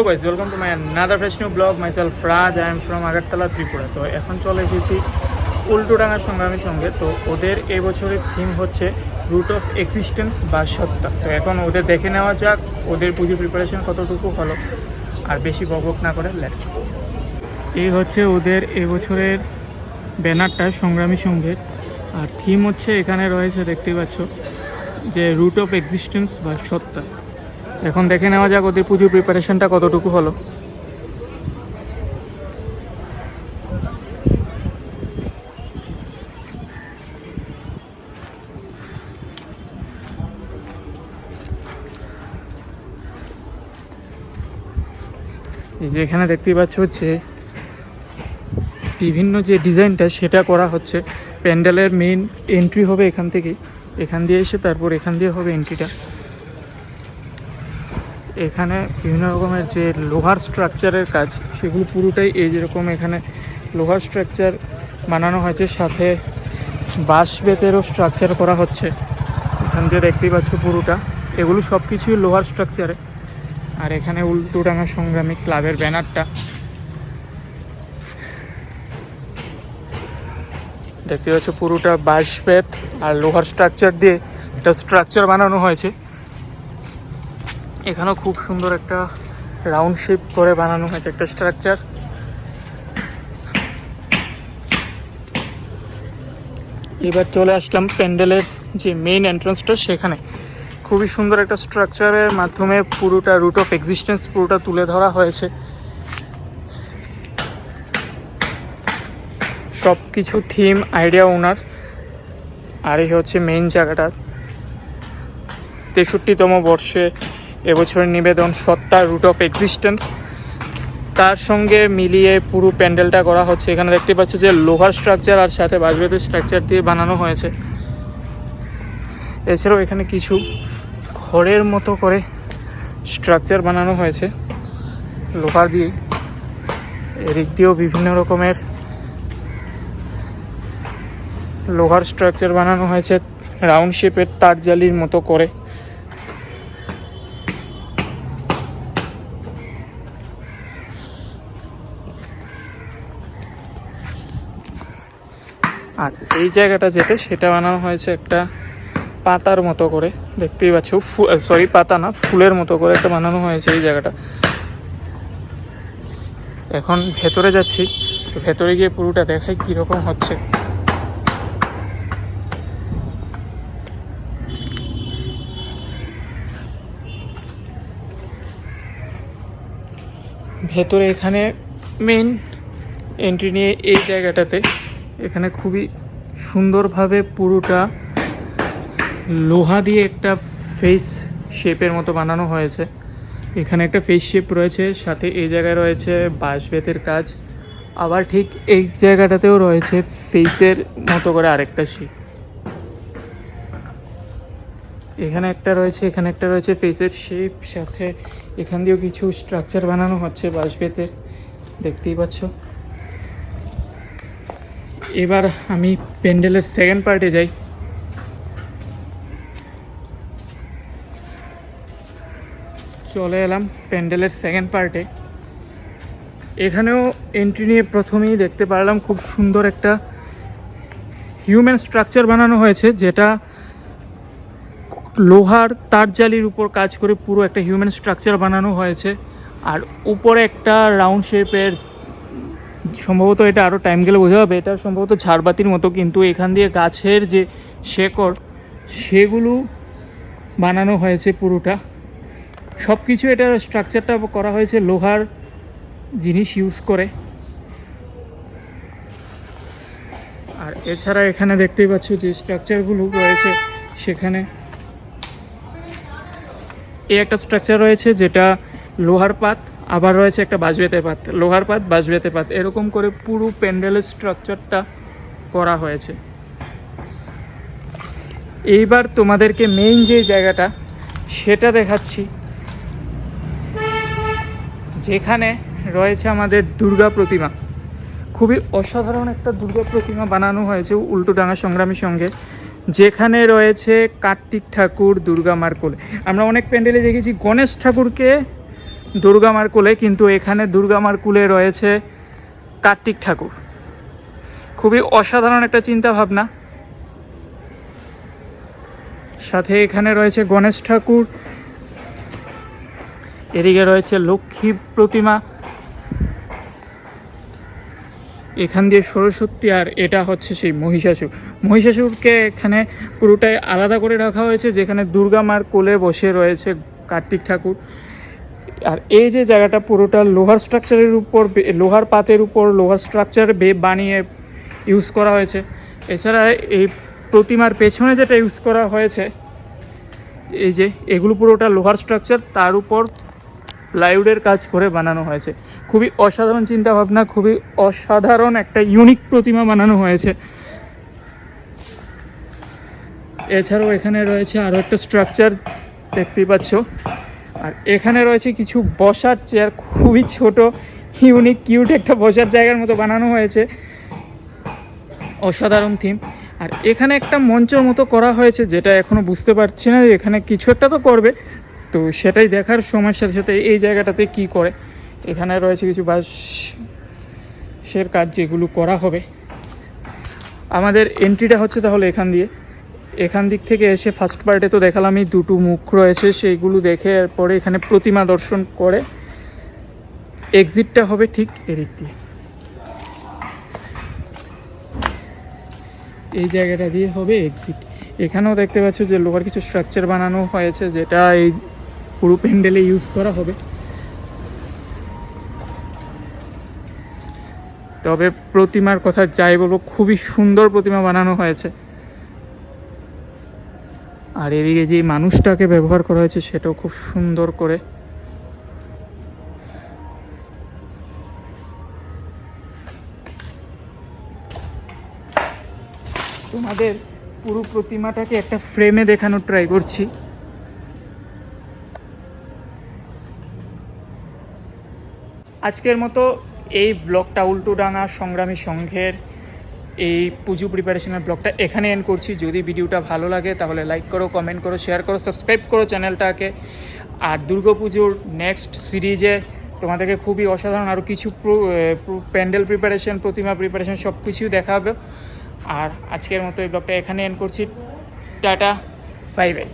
Hello guys welcome to my another fresh new blog myself Raj I am from Agartala Tripura তো এখন চলে এসেছি উল্টোডাঙ্গার সংগ্রামের সঙ্গে। তো ওদের এবছরের থিম হচ্ছে রুট অফ এক্সিস্টেন্স বা সত্তা। তো এখন ওদের দেখে নেওয়া যাক, ওদের পুজো প্রিপারেশন কতটুকু হলো। আর বেশি বকবক না করে লেটস এই হচ্ছে ওদের এবছরের ব্যানারটা সংগ্রামী সঙ্গের আর থিম হচ্ছে এখানে রয়েছে, দেখতেই পাচ্ছ, যে রুট অফ এক্সিস্টেন্স বা সত্তা। এখন দেখে নেওয়া যাক ওদের পুজোর প্রিপারেশনটা কতটুকু হলো। এই যে এখানে দেখতেই পাচ্ছ হচ্ছে, বিভিন্ন যে ডিজাইনটা সেটা করা হচ্ছে। প্যান্ডেলের মেইন এন্ট্রি হবে এখান থেকে এখান দিয়ে এসে তারপর এখান দিয়ে হবে এন্ট্রিটা এখানে বিভিন্ন রকমের যে লোহার স্ট্রাকচারের কাজ, সেগুলো পুরোটাই এই যেরকম এখানে লোহার স্ট্রাকচার বানানো হয়েছে। সাথে বাঁশ বেতেরও স্ট্রাকচার করা হচ্ছে। এখান দিয়ে দেখতেই পাচ্ছ পুরোটা। এগুলো সব কিছুই লোহার স্ট্রাকচারে আর এখানে উল্টোডাঙ্গা সংগ্রামী ক্লাবের ব্যানারটা। দেখতে পাচ্ছ পুরোটা বাঁশ বেত আর লোহার স্ট্রাকচার দিয়ে একটা স্ট্রাকচার বানানো হয়েছে। এখানেও খুব সুন্দর একটা রাউন্ড শেপ করে বানানো হয়েছে একটা স্ট্রাকচার এবার চলে আসলাম প্যান্ডেলের যে মেইন এন্ট্রান্সটা সেখানে। খুবই সুন্দর একটা স্ট্রাকচারের মাধ্যমে পুরোটা রুট অফ এক্সিস্টেন্স পুরোটা তুলে ধরা হয়েছে। সব কিছু থিম আইডিয়া ওনার আর এই হচ্ছে মেইন জায়গাটা। তেষট্টিতম বর্ষে এবছরের নিবেদন সত্তা রুট অফ এক্সিস্টেন্স। তার সঙ্গে মিলিয়ে পুরো প্যান্ডেলটা করা হচ্ছে। এখানে দেখতে পাচ্ছি যে লোহার স্ট্রাকচার আর সাথে বাজবেতের স্ট্রাকচার দিয়ে বানানো হয়েছে। এছাড়াও এখানে কিছু ঘরের মতো করে স্ট্রাকচার বানানো হয়েছে। লোহার দিয়ে। এদিক দিয়েও বিভিন্ন রকমের লোহার স্ট্রাকচার বানানো হয়েছে। রাউন্ড শেপের তার জালির মতো করে। আর এই জায়গাটা যেতে সেটা বানানো হয়েছে একটা পাতার মতো করে, দেখতেই পাচ্ছ সরি পাতা না, ফুলের মতো করে একটা বানানো হয়েছে এই জায়গাটা। এখন ভেতরে যাচ্ছি, তো ভেতরে গিয়ে পুরোটা দেখাই কীরকম হচ্ছে। ভেতরে এখানে মেন এন্ট্রি নিয়ে এই জায়গাটাতে এখানে খুবই সুন্দরভাবে পুরোটা লোহা দিয়ে একটা ফেস শেপের মতো বানানো হয়েছে। এখানে একটা ফেস শেপ রয়েছে, সাথে এই জায়গায় রয়েছে বাঁশ বেতের কাজ। আবার ঠিক এই জায়গাটাতেও রয়েছে ফেসের মতো করে আরেকটা শেপ এখানে একটা রয়েছে, এখানে একটা রয়েছে ফেসের শেপ সাথে এখান দিয়েও কিছু স্ট্রাকচার বানানো হচ্ছে বাঁশ বেতের দেখতেই পাচ্ছ? এবার আমি প্যান্ডেলের সেকেন্ড পার্টে যাই। চলে এলাম প্যান্ডেলের সেকেন্ড পার্টে এখানেও এন্ট্রি নিয়ে প্রথমেই দেখতে পারলাম খুব সুন্দর একটা হিউম্যান স্ট্রাকচার বানানো হয়েছে, যেটা লোহার তার জালির উপর কাজ করে পুরো একটা হিউম্যান স্ট্রাকচার বানানো হয়েছে। আর উপরে একটা রাউন্ড শেপের সম্ভবত এটা আরও টাইম গেলে বোঝা যাবে। এটা সম্ভবত ঝাড়বাতির মতো, কিন্তু এখান দিয়ে গাছের যে শেকড়, সেগুলো বানানো হয়েছে পুরোটা। সব কিছু এটার স্ট্রাকচারটা করা হয়েছে লোহার জিনিস ইউজ করে। আর এছাড়া এখানে দেখতেই পাচ্ছ যে স্ট্রাকচারগুলো রয়েছে সেখানে। এই একটা স্ট্রাকচার রয়েছে যেটা লোহার পাত। আবার রয়েছে একটা বাজবেতের পাত, লোহার পাত বাজবেতের পাত। এরকম করে পুরো প্যান্ডেলের স্ট্রাকচারটা করা হয়েছে। এইবার তোমাদেরকে মেইন যে জায়গাটা, সেটা দেখাচ্ছি। যেখানে রয়েছে আমাদের দুর্গা প্রতিমা। খুবই অসাধারণ একটা দুর্গা প্রতিমা বানানো হয়েছে উল্টোডাঙ্গা সংগ্রামীর সঙ্গে। যেখানে রয়েছে কার্তিক ঠাকুর, দুর্গা মার কোলে আমরা অনেক প্যান্ডেলে দেখেছি গণেশ ঠাকুরকে দুর্গামার কোলে, কিন্তু এখানে দুর্গামার কুলে রয়েছে কার্তিক ঠাকুর। খুবই অসাধারণ একটা চিন্তা ভাবনা সাথে এখানে রয়েছে গণেশ ঠাকুর। এদিকে রয়েছে লক্ষ্মী প্রতিমা। এখান দিয়ে সরস্বতী, আর এটা হচ্ছে সেই মহিষাসুর। মহিষাসুরকে এখানে পুরোটাই আলাদা করে রাখা হয়েছে, যেখানে দুর্গা মার কোলে বসে রয়েছে কার্তিক ঠাকুর। আর এই যে জায়গাটা পুরোটা লোহার স্ট্রাকচারের উপর লোহার পাতের উপর লোহার স্ট্রাকচার বে বানিয়ে ইউজ করা হয়েছে। এছাড়া এই প্রতিমার পেছনে যেটা ইউজ করা হয়েছে, এই যে এগুলো পুরোটা লোহার স্ট্রাকচার তার উপর প্লাইউডের কাজ করে বানানো হয়েছে। খুবই অসাধারণ চিন্তা ভাবনা খুবই অসাধারণ একটা ইউনিক প্রতিমা বানানো হয়েছে। এছাড়াও এখানে রয়েছে আরও একটা স্ট্রাকচার দেখতেই পাচ্ছ। আর এখানে রয়েছে কিছু বসার চেয়ার। খুবই ছোট ইউনিক কিউট একটা বসার জায়গার মতো বানানো হয়েছে। অসাধারণ থিম আর এখানে একটা মঞ্চের মতো করা হয়েছে যেটা এখনও বুঝতে পারছি না এখানে কিছু একটা তো করবে। তো সেটাই দেখার সময়ের সাথে সাথে এই জায়গাটাতে কি করে। এখানে রয়েছে কিছু বাসের কাজ যেগুলো করা হবে। আমাদের এন্ট্রিটা হচ্ছে তাহলে এখান দিয়ে। এখান দিক থেকে এসে ফার্স্ট পার্টে তো দেখালামই, দুটো মুখ রয়েছে, সেইগুলো দেখে এরপরে এখানে প্রতিমা দর্শন করে। এক্সিটটা হবে ঠিক এদিক দিয়ে। এই জায়গাটা দিয়ে হবে এক্সিট এখানেও দেখতে পাচ্ছ যে লোহার কিছু স্ট্রাকচার বানানো হয়েছে, যেটা এই পুরো প্যান্ডেলে ইউজ করা হবে। তবে প্রতিমার কথা যাই বলব, খুবই সুন্দর প্রতিমা বানানো হয়েছে। আর এদিকে যে মানুষটাকে ব্যবহার করা হয়েছে, সেটাও খুব সুন্দর করে। তোমাদের পুরো প্রতিমাটাকে একটা ফ্রেমে দেখানোর ট্রাই করছি। আজকের মতো এই ব্লগটা উল্টোডাঙা সংগ্রামী সংঘের এই পুজো প্রিপারেশনের ব্লগটা এখানে এন্ড করছি। যদি ভিডিওটা ভালো লাগে, তাহলে লাইক করো কমেন্ট করো শেয়ার করো সাবস্ক্রাইব করো চ্যানেলটাকে আর দুর্গাপুজোর নেক্সট সিরিজে তোমাদেরকে খুবই অসাধারণ আরও কিছু প্যান্ডেল প্রিপারেশন প্রতিমা প্রিপারেশন সব কিছুই দেখাবে। আর আজকের মতো এই ব্লগটা এখানে এন্ড করছি। Tata bye bye